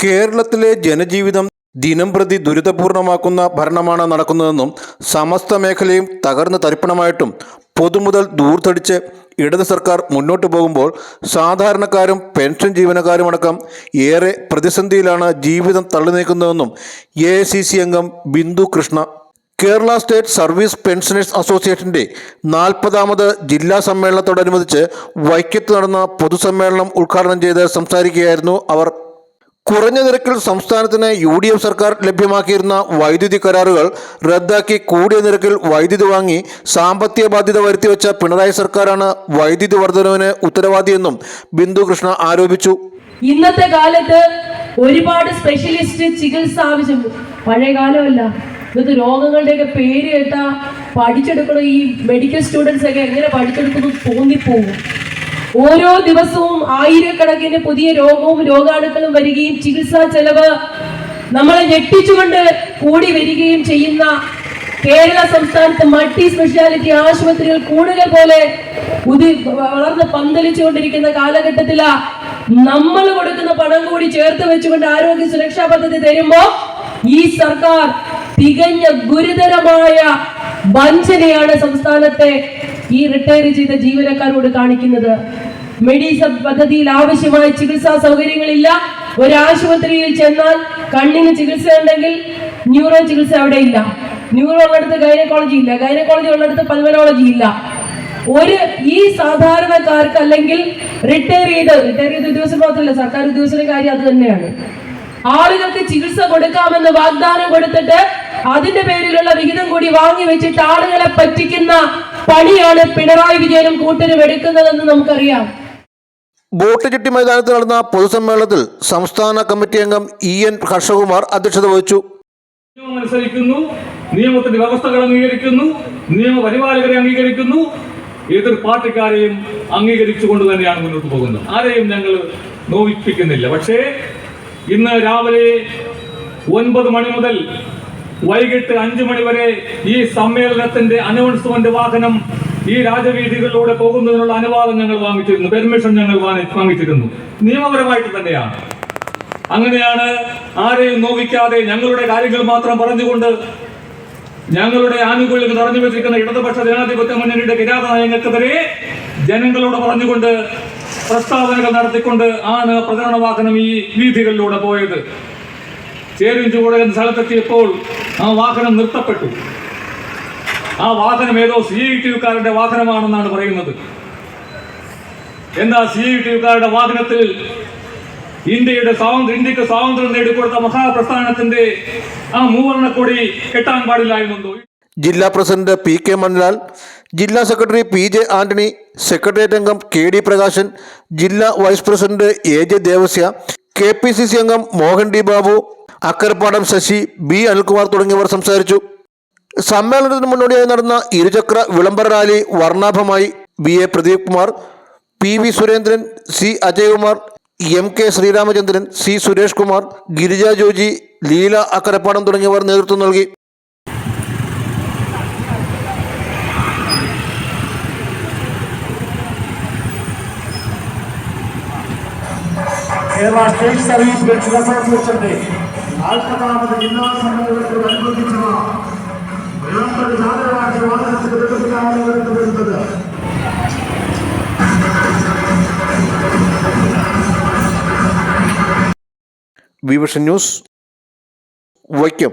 കേരളത്തിലെ ജനജീവിതം ദിനംപ്രതി ദുരിതപൂർണമാക്കുന്ന ഭരണമാണ് നടക്കുന്നതെന്നും സമസ്ത മേഖലയും തകർന്ന് തരിപ്പണമായിട്ടും പൊതുമുതൽ ദൂർത്തടിച്ച് ഇടത് സർക്കാർ മുന്നോട്ട് പോകുമ്പോൾ സാധാരണക്കാരും പെൻഷൻ ജീവനക്കാരുമടക്കം ഏറെ പ്രതിസന്ധിയിലാണ് ജീവിതം തള്ളി നീക്കുന്നതെന്നും എ അംഗം Bindu Krishna. Kerala state service pensioners അസോസിയേഷന്റെ നാൽപ്പതാമത് ജില്ലാ സമ്മേളനത്തോടനുബന്ധിച്ച് വൈക്കത്ത് നടന്ന പൊതുസമ്മേളനം ഉദ്ഘാടനം ചെയ്ത് സംസാരിക്കുകയായിരുന്നു അവർ. കുറഞ്ഞ നിരക്കിൽ സംസ്ഥാനത്തിന് യു ഡി എഫ് സർക്കാർ ലഭ്യമാക്കിയിരുന്ന വൈദ്യുതി കരാറുകൾ റദ്ദാക്കി കൂടിയ നിരക്കിൽ വൈദ്യുതി വാങ്ങി സാമ്പത്തിക ബാധ്യത വരുത്തിവെച്ച പിണറായി സർക്കാരാണ് വൈദ്യുതി വർധനവിന് ഉത്തരവാദിയെന്നും ബിന്ദു കൃഷ്ണ ആരോപിച്ചു. ഇന്നത്തെ കാലത്ത് ഒരുപാട് സ്പെഷ്യലിസ്റ്റ് ചികിത്സ ആവശ്യമുണ്ട് പഴയ കാലമല്ല ഇന്നത്തെ രോഗങ്ങളുടെയൊക്കെ പേര് കേട്ടാ പഠിച്ചെടുക്കണ ഈ മെഡിക്കൽ സ്റ്റുഡൻസ് ഒക്കെ എങ്ങനെ പഠിച്ചെടുക്കുന്നു തോന്നിപ്പോകും ഓരോ ദിവസവും ആയിരക്കണക്കിന് പുതിയ രോഗവും രോഗാണുക്കളും വരികയും ചികിത്സാ ചെലവ് നമ്മളെ ഞെട്ടിച്ചുകൊണ്ട് കൂടി വരികയും ചെയ്യുന്ന കേരള സംസ്ഥാനത്ത് മൾട്ടി സ്പെഷ്യാലിറ്റി ആശുപത്രികൾ കൂടുതൽ പോലെ പുതി വളർന്ന് പന്തലിച്ചുകൊണ്ടിരിക്കുന്ന കാലഘട്ടത്തിലാ നമ്മൾ കൊടുക്കുന്ന പണം കൂടി ചേർത്ത് വെച്ചുകൊണ്ട് ആരോഗ്യ സുരക്ഷാ പദ്ധതി തരുമ്പോ ഈ സർക്കാർ തികഞ്ഞ ഗുരുതരമായ വഞ്ചനയാണ് സംസ്ഥാനത്തെ ഈ റിട്ടയർ ചെയ്ത ജീവനക്കാരോട് കാണിക്കുന്നത്. മെഡിസബ് പദ്ധതിയിൽ ആവശ്യമായ ചികിത്സാ സൗകര്യങ്ങളില്ല. ഒരു ആശുപത്രിയിൽ ചെന്നാൽ കണ്ണിന് ചികിത്സ ഉണ്ടെങ്കിൽ ന്യൂറോ ചികിത്സ അവിടെ ഇല്ല. ന്യൂറോ ഉള്ളിടത്ത് ഗൈനക്കോളജി ഇല്ല. ഗൈനക്കോളജി ഉള്ളിടത്ത് പൽമനോളജി ഇല്ല. ഒരു ഈ സാധാരണക്കാർക്ക് അല്ലെങ്കിൽ റിട്ടയർ ചെയ്ത് റിട്ടയർ ചെയ്ത ഉദ്യോഗസ്ഥർ മാത്രമല്ല സർക്കാർ ഉദ്യോഗസ്ഥരുടെ കാര്യം അത് തന്നെയാണ്. ആളുകൾക്ക് ചികിത്സ കൊടുക്കാമെന്ന് വാഗ്ദാനം കൊടുത്തിട്ട് അതിന്റെ പേരിലുള്ള വിഹിതം കൂടി വാങ്ങി വെച്ചിട്ട് ആളുകളെ പറ്റിക്കുന്ന പണിയാണ് പിണറായി വിജയനും കൂട്ടരും എടുക്കുന്നതെന്ന് നമുക്കറിയാം. ബോട്ട് ചിട്ടി മൈതാനത്ത് നടന്ന പൊതുസമ്മേളനത്തിൽ സംസ്ഥാന കമ്മിറ്റി അംഗം ഇ എൻ ഹർഷകുമാർ അധ്യക്ഷത വഹിച്ചു. അനുസരിക്കുന്നു നിയമത്തിന്റെ വ്യവസ്ഥകൾ അംഗീകരിക്കുന്നു നിയമപരിപാലകരെ അംഗീകരിക്കുന്നു എതിർ പാർട്ടിക്കാരെയും അംഗീകരിച്ചുകൊണ്ട് തന്നെയാണ് മുന്നോട്ട് പോകുന്നത്. ആരെയും ഞങ്ങൾ നോവിപ്പിക്കുന്നില്ല. പക്ഷേ ഇന്ന് രാവിലെ ഒൻപത് മണി മുതൽ വൈകിട്ട് അഞ്ചു മണിവരെ ഈ സമ്മേളനത്തിന്റെ അനൗൺസ്മെന്റ് വാഹനം ഈ രാജവീഥികളിലൂടെ പോകുന്നതിനുള്ള അനുവാദം ഞങ്ങൾ വാങ്ങിച്ചിരുന്നു. പെർമിഷൻ ഞങ്ങൾ വാങ്ങി- വാങ്ങിച്ചിരുന്നു. നിയമപരമായിട്ട് തന്നെയാണ്. അങ്ങനെയാണ് ആരെയും നോവിക്കാതെ ഞങ്ങളുടെ കാര്യങ്ങൾ മാത്രം പറഞ്ഞുകൊണ്ട് ഞങ്ങളുടെ ആനുകൂല്യങ്ങൾ തടഞ്ഞു വെച്ചിരിക്കുന്ന ഇടതുപക്ഷ ജനാധിപത്യ മുന്നണിയുടെ കിരാത നയങ്ങൾക്കെതിരെ ജനങ്ങളോട് പറഞ്ഞുകൊണ്ട് പ്രസ്താവനകൾ നടത്തിക്കൊണ്ട് ആണ് പ്രചരണ വാഹനം ഈ വീഥികളിലൂടെ പോയത്. എന്ന സ്ഥലത്തെത്തിയപ്പോൾ ആ വാഹനം നിർത്തപ്പെട്ടു. ആ വാഹനം ഏതോ സി ഐ ടി യുക്കാരുടെ വാഹനമാണെന്നാണ് പറയുന്നത്. എന്താ സി ഐ ടി യുക്കാരുടെ വാഹനത്തിൽ ഇന്ത്യയുടെ സ്വാതന്ത്ര്യം ഇന്ത്യയ്ക്ക് സ്വാതന്ത്ര്യം നേടിക്കൊടുത്ത മഹാപ്രസ്ഥാനത്തിന്റെ ആ മൂവർണക്കൊടി കെട്ടാൻ പാടില്ലായിരുന്നു ജില്ലാ പ്രസിഡന്റ് പി കെ മൻലാൽ ജില്ലാ secretary P J Antony secretariat അംഗം കെ ഡി പ്രകാശൻ ജില്ലാ vice president A J Devasya K P C C അംഗം മോഹൻ ഡി ബാബു അക്കരപ്പാടം ശശി ബി അനിൽകുമാർ തുടങ്ങിയവർ സംസാരിച്ചു. സമ്മേളനത്തിന് മുന്നോടിയായി നടന്ന ഇരുചക്ര വിളംബര rally വർണാഭമായി B A Pradeep Kumar P V Surendran C Ajayakumar M K Sreeramachandran C Suresh Kumar Girija Joji Leela Akkarappadam തുടങ്ങിയവർ നേതൃത്വം നൽകി. കേരള സ്റ്റേറ്റ് സർവീസ് നാൽപ്പതാമത് ജില്ലാ സമ്മേളനത്തോടനുബന്ധിച്ചുള്ള വിളംബര ജാതകരാഷ്ട്ര വാഹനത്തിന് വിവിഷൻ ന്യൂസ് വൈക്കം.